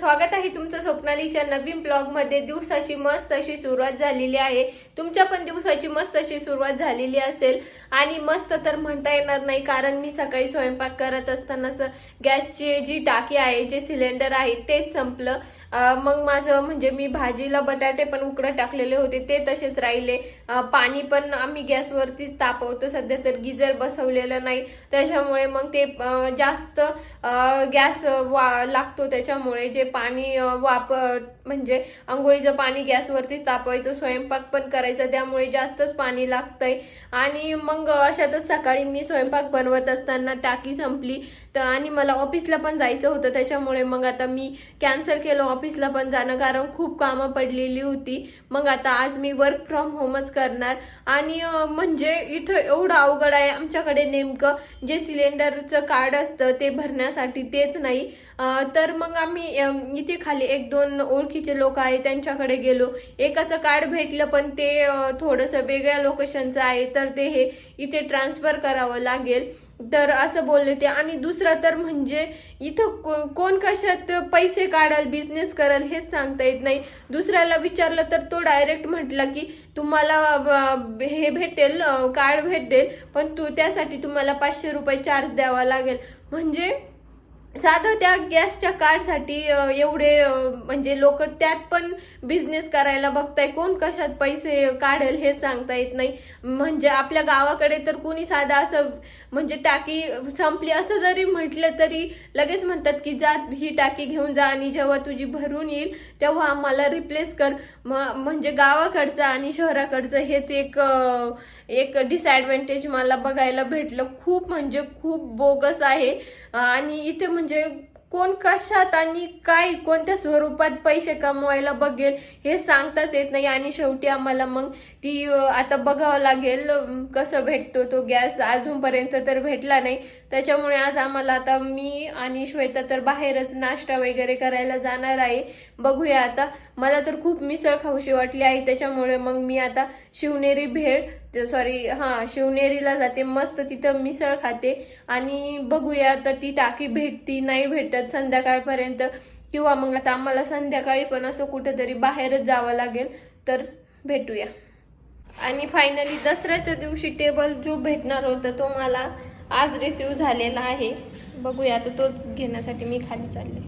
स्वागत आहे तुमचं स्वप्नालीच्या नवीन ब्लॉगमध्ये दिवसाची मस्त अशी सुरुवात झालेली आहे. तुमच्या पण दिवसाची मस्त अशी सुरुवात झालेली असेल. आणि मस्त तर म्हणता येणार नाही कारण मी सकाळी स्वयंपाक करत असतानाच गॅसची जी टाकी आहे जे सिलेंडर आहे तेच संपलं. मग माझं म्हणजे मी भाजीला बटाटे पण उकडं टाकलेले होते ते तसेच राहिले. पाणी पण आम्ही गॅसवरतीच तापवतो सध्या तर गिजर बसवलेलं नाही. त्याच्यामुळे मग ते जास्त गॅस वा लागतो त्याच्यामुळे जे पाणी वाप म्हणजे आंघोळीचं पाणी गॅसवरतीच तापवायचं स्वयंपाक पण करायचा त्यामुळे जास्तच पाणी लागतंय. आणि मग अशातच सकाळी मी स्वयंपाक बनवत असताना टाकी संपली. तर आणि मला ऑफिसला पण जायचं होतं त्याच्यामुळे मग आता मी कॅन्सल केलं ऑफिसला पण जाणं कारण खूप कामं पडलेली होती. मग आता आज मी वर्क फ्रॉम होमच करणार. आणि म्हणजे इथं एवढं अवघड आहे. आमच्याकडे नेमकं जे सिलेंडरचं कार्ड असतं ते भरण्यासाठी तेच नाही. तर मग आम्ही इथे खाली एक दोन ओळखीचे लोक आहे त्यांच्याकडे गेलो. एकाचं कार्ड भेटलं पण ते थोडंसं वेगळ्या लोकेशनचं आहे तर ते हे इथे ट्रान्सफर करावं लागेल. तर असं बोलले ते. आणि दुसरं तर म्हणजे इथं को- कोण कशात पैसे काढाल बिझनेस कराल हेच सांगता येत नाही. दुसऱ्याला विचारलं तर तो डायरेक्ट म्हटला की तुम्हाला हे भेटेल कार्ड भेटेल पण तू त्यासाठी तुम्हाला पाचशे रुपये चार्ज द्यावा लागेल. म्हणजे साधं त्या गॅसच्या कार्डसाठी एवढे म्हणजे लोक त्यात पण बिझनेस करायला बघताय. कोण कशात पैसे काढेल हे सांगता येत नाही. म्हणजे आपल्या गावाकडे तर कुणी साधा असं म्हणजे टाकी संपली. असं जरी म्हटलं तरी लगेच म्हणतात की जा ही टाकी घेऊन जा आणि जेव्हा तुझी भरून येईल तेव्हा आम्हाला रिप्लेस कर. म्हणजे गावाकडचं आणि शहराकडचं हेच एक एक डिसॲडव्हान्टेज मला बघायला भेटलं. खूप म्हणजे खूप बोगस आहे. आणि इथे म्हणजे कोण कशात आणि काय कोणत्या स्वरूपात पैसे कमवायला बघेल हे सांगताच येत नाही. आणि शेवटी आम्हाला मग ती आता बघावं लागेल कसं भेटतो तो गॅस अजूनपर्यंत तर भेटला नाही. त्याच्यामुळे आज आम्हाला आता मी आणि श्वेता तर बाहेरच नाश्ता वगैरे करायला जाणार आहे. बघूया आता. मला तर खूप मिसळ खाऊशी वाटली आहे त्याच्यामुळे मग मी आता शिवनेरी भेळ सॉरी हां शिवनेरीला जाते मस्त तिथं मिसळ खाते. आणि बघूया आता ती टाकी भेटती नाही भेटत संध्याकाळपर्यंत. किंवा मग आता आम्हाला संध्याकाळी पण असं कुठंतरी बाहेरच जावं लागेल तर भेटूया. आणि फायनली दसऱ्याच्या दिवशी टेबल जो भेटणार होता तो मला आज रिसिव्ह झालेला आहे. बघूया आता तोच घेण्यासाठी मी खाली चालले.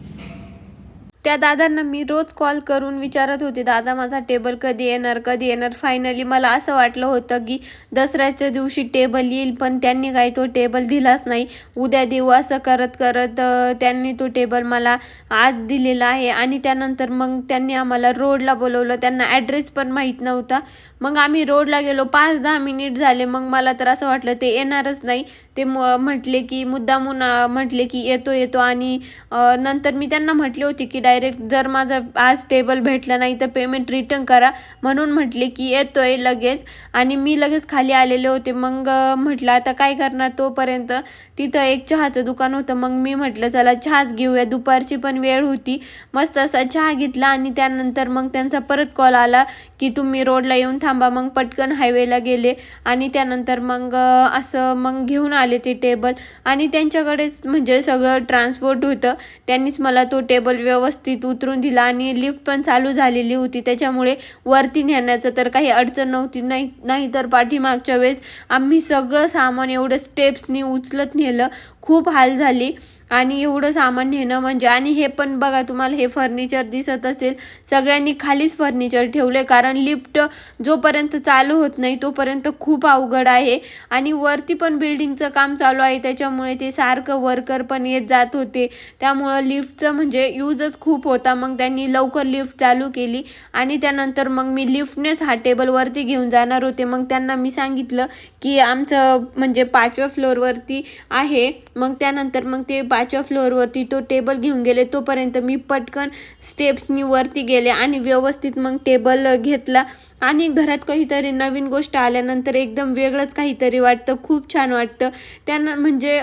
त्या दादांना मी रोज कॉल करून विचारत होते दादा माझा टेबल कधी येणार कधी येणार? फायनली मला असं वाटलं होतं की दसऱ्याच्या दिवशी टेबल येईल पण त्यांनी काही तो टेबल दिलाच नाही. उद्या देऊ असं करत करत त्यांनी तो टेबल मला आज दिलेला आहे आणि त्यानंतर मग त्यांनी आम्हाला रोडला बोलवलं. त्यांना ॲड्रेस पण माहीत नव्हता. मग आम्ही रोडला गेलो. पाच दहा मिनिट झाले. मग मला तर असं वाटलं ते येणारच नाही. ते म म्हटले की मुद्दामून म्हटले की येतो येतो. आणि नंतर मी त्यांना म्हटले होते की डायरेक्ट जर माझं आज टेबल भेटलं नाही तर पेमेंट रिटर्न करा. म्हणून म्हटले की येतोय लगेच. आणि मी लगेच खाली आलेले होते. मग म्हटलं आता काय करणार तोपर्यंत? तिथं एक चहाचं दुकान होतं. मग मी म्हटलं चला चहाच घेऊया. दुपारची पण वेळ होती. मस्त असा चहा घेतला आणि त्यानंतर मग त्यांचा परत कॉल आला की तुम्ही रोडला येऊन थांबा. मग पटकन हायवेला गेले. आणि त्यानंतर मग असं मग घेऊन आले ते टेबल आणि त्यांच्याकडेच म्हणजे सगळं ट्रान्सपोर्ट होतं. त्यांनीच मला तो टेबल व्यवस्थित उतरून दिला आणि लिफ्ट पण चालू झालेली होती. त्याच्यामुळे वरती नेण्याचं तर काही अडचण नव्हती. नाही नाही तर पाठीमागच्या वेळेस आम्ही सगळं सामान एवढं स्टेप्सनी उचलत नेलं. खूप हाल झाली. आणि एवढं सामान नेणं म्हणजे आणि हे पण बघा तुम्हाला हे फर्निचर दिसत असेल सगळ्यांनी खालीच फर्निचर ठेवले कारण लिफ्ट जोपर्यंत चालू होत नाही तोपर्यंत खूप अवघड आहे. आणि वरती पण बिल्डिंगचं काम चालू आहे त्याच्यामुळे ते सारखं वर्कर पण येत जात होते. त्यामुळं लिफ्टचं म्हणजे यूजच खूप होता मग त्यांनी लवकर लिफ्ट चालू केली. आणि त्यानंतर मग मी लिफ्टनेच हा टेबल वरती घेऊन जाणार होते. मग त्यांना मी सांगितलं की आमचं म्हणजे पाचव्या फ्लोअरवरती आहे. मग त्यानंतर मग ते पाचव्या फ्लोअरवरती तो टेबल घेऊन गेले तोपर्यंत मी पटकन स्टेप्सनी वरती गेले आणि व्यवस्थित मग टेबल घेतला. आणि घरात काहीतरी नवीन गोष्ट आल्यानंतर एकदम वेगळंच काहीतरी वाटतं खूप छान वाटतं. त्यांना म्हणजे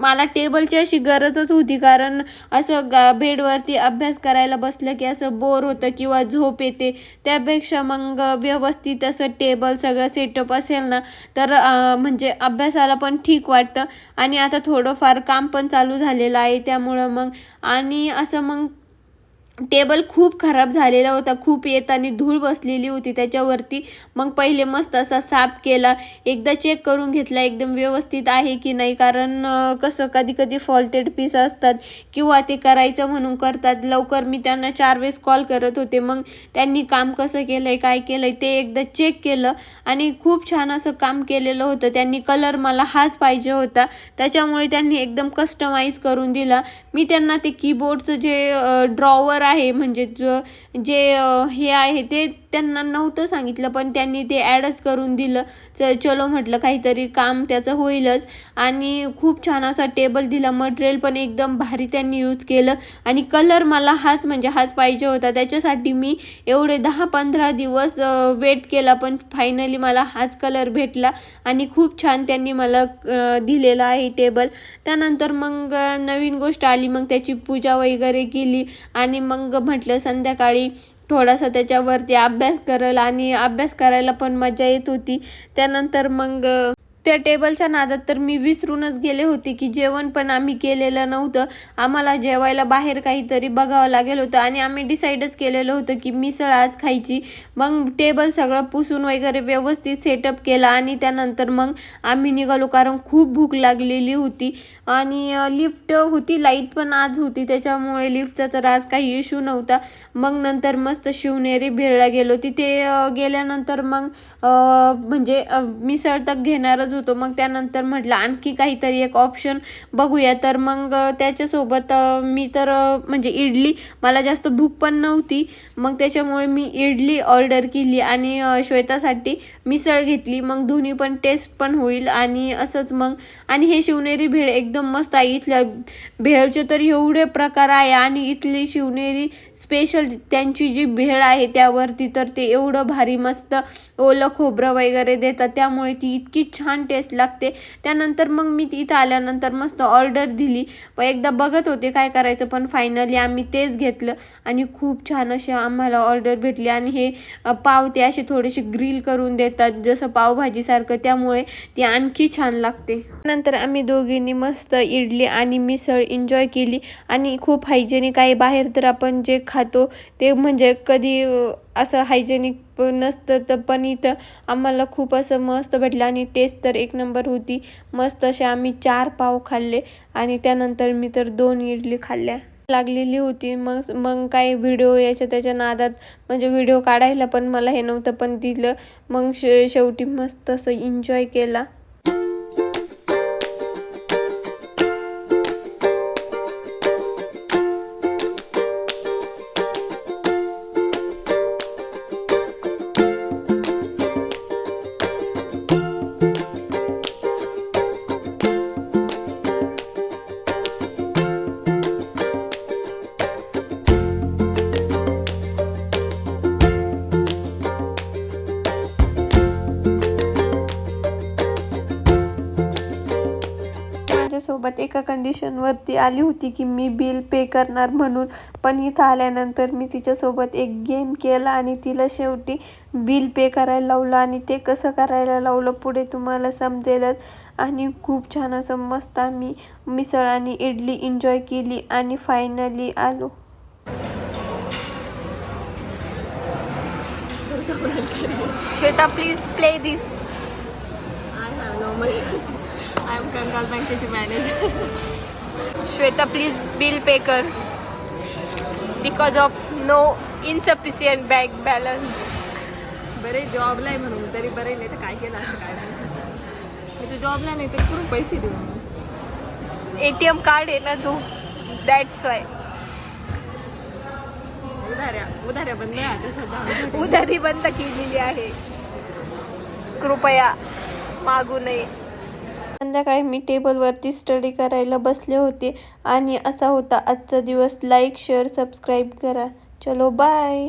मला टेबलची अशी गरजच होती कारण असं गा बेडवरती अभ्यास करायला बसलं की असं बोर होतं किंवा झोप येते. त्यापेक्षा मग व्यवस्थित असं टेबल सगळं सेटअप असेल ना तर म्हणजे अभ्यासाला पण ठीक वाटतं. आणि आता थोडंफार काम पण चालू झालेलं आहे त्यामुळं मग आणि असं मग टेबल खूप खराब झालेला होता. खूप येताना धूळ बसलेली होती. त्याच्यावरती मग पहिले मस्त असा साफ केला. एकदा चेक करून घेतला. एकदम व्यवस्थित आहे की नाही? कारण कसं कधी कधी फॉल्टेड पीस असतात किंवा ते करायचं म्हणून करतात. लवकर मी त्यांना चार वेळेस कॉल करत होते. मग त्यांनी काम कसं केलं आहे काय केलं आहे ते एकदा चेक केलं आणि खूप छान असं काम केलेलं होतं. त्यांनी कलर मला हाच पाहिजे होता. त्याच्यामुळे त्यांनी एकदम कस्टमाइज करून दिला. मी त्यांना ते कीबोर्डचं जे ड्रॉवर आहे. म्हणजे जे हे आहे ते त्यांना नव्हतं सांगितलं पण त्यांनी ते ॲडच करून दिलं. च चलो म्हटलं काहीतरी काम त्याचं होईलच. आणि खूप छान असा टेबल दिला. मटेरियल पण एकदम भारी त्यांनी यूज केलं. आणि कलर मला हाच म्हणजे हाच पाहिजे होता. त्याच्यासाठी मी एवढे दहा पंधरा दिवस वेट केला पण फायनली मला हाच कलर भेटला. आणि खूप छान त्यांनी मला दिलेला आहे टेबल त्यानंतर मग नवीन गोष्ट आली. मग त्याची पूजा वगैरे केली. आणि मग म्हटलं संध्याकाळी थोडासा त्याच्यावरती अभ्यास करल आणि अभ्यास करायला पण मजा येत होती. त्यानंतर मग त्या टेबलच्या नादात तर मी विसरूनच गेले होते की जेवण पण आम्ही केलेलं नव्हतं. आम्हाला जेवायला बाहेर काहीतरी बघावं लागेल होतं आणि आम्ही डिसाईडच केलेलं होतं की मिसळ आज खायची. मग टेबल सगळं पुसून वगैरे व्यवस्थित सेटअप केला आणि त्यानंतर मग आम्ही निघालो कारण खूप भूक लागलेली होती. आणि लिफ्ट होती लाइट पण आज होती त्याच्यामुळे लिफ्टचा तर आज काही इश्यू नव्हता. मग नंतर मस्त शिवनेरी भेळला गेलो. तिथे गेल्यानंतर मग म्हणजे मिसळ तर घेणारच होतो. मग त्यानंतर म्हटलं आणखी काहीतरी एक ऑप्शन बघूया. तर मग त्याच्यासोबत मी तर म्हणजे इडली मला जास्त भूक पण नव्हती. मग त्याच्यामुळे मी इडली ऑर्डर केली आणि श्वेतासाठी मिसळ घेतली. मग दोन्ही पण टेस्ट पण होईल आणि असंच मग. आणि हे शिवनेरी भेळ एकदम मस्त आहे. इथल्या भेळचे तर एवढे प्रकार आहे आणि इथली शिवनेरी स्पेशल त्यांची जी भेळ आहे त्यावरती तर ते एवढं भारी मस्त ओलं खोबरं वगैरे देतात. त्यामुळे ती इतकी छान टेस्ट लागते. त्यानंतर मग मी इथं आल्यानंतर मस्त ऑर्डर दिली. व एकदा बघत होते काय करायचं पण फायनली आम्ही तेच घेतलं. आणि खूप छान असे आम्हाला ऑर्डर भेटली. आणि हे पाव ते असे थोडेसे ग्रिल करून देतात. जसं पावभाजीसारखं त्यामुळे ती आणखी छान लागते. नंतर आम्ही दोघींनी मस्त इडली आणि मिसळ एन्जॉय केली. आणि खूप हायजेनिक आहे. बाहेर तर आपण जे खातो ते म्हणजे कधी असं हायजेनिक पण नसतं तर पण इथं आम्हाला खूप असं मस्त भेटलं. आणि टेस्ट तर एक नंबर होती. मस्त असे आम्ही चार पाव खाल्ले आणि त्यानंतर मी तर दोन इडली खाल्ल्या. लागलेली होती. मग मग काय व्हिडिओ याच्या त्याच्या नादात म्हणजे व्हिडिओ काढायला पण मला हे नव्हतं पण दिलं. मग शे शेवटी मस्त असं एन्जॉय केला. माझ्यासोबत एका कंडिशनवरती आली होती की मी बिल पे करणार म्हणून. पण इथं आल्यानंतर मी तिच्यासोबत एक गेम केला आणि तिला शेवटी बिल पे करायला लावलं आणि ते कसं करायला लावलं पुढे तुम्हाला समजेलच. आणि खूप छान असं मस्त आम्ही मिसळ आणि इडली एन्जॉय केली आणि फायनली आलो. श्वेता प्लीज प्ले दिस कंगाल बँकेची manager Shweta, please bill pay कर. Because of no insufficient bank balance. बरे जॉबला आहे म्हणून तरी बरे नाही तर काय केलं असं काय नाही. तर जॉबला नाही तर कुठून पैसे देऊ? ATM कार्ड आहे ना तू? दॅट्स वाय उधाऱ्या उधाऱ्या बंद आहे आता सध्या. उधारी बंद केलेली आहे. कृपया मागू नये. संध्याकाळी मी टेबलवरती स्टडी करायला बसले होते आणि असा होता आजचा दिवस. लाईक शेअर सबस्क्राईब करा. चलो बाय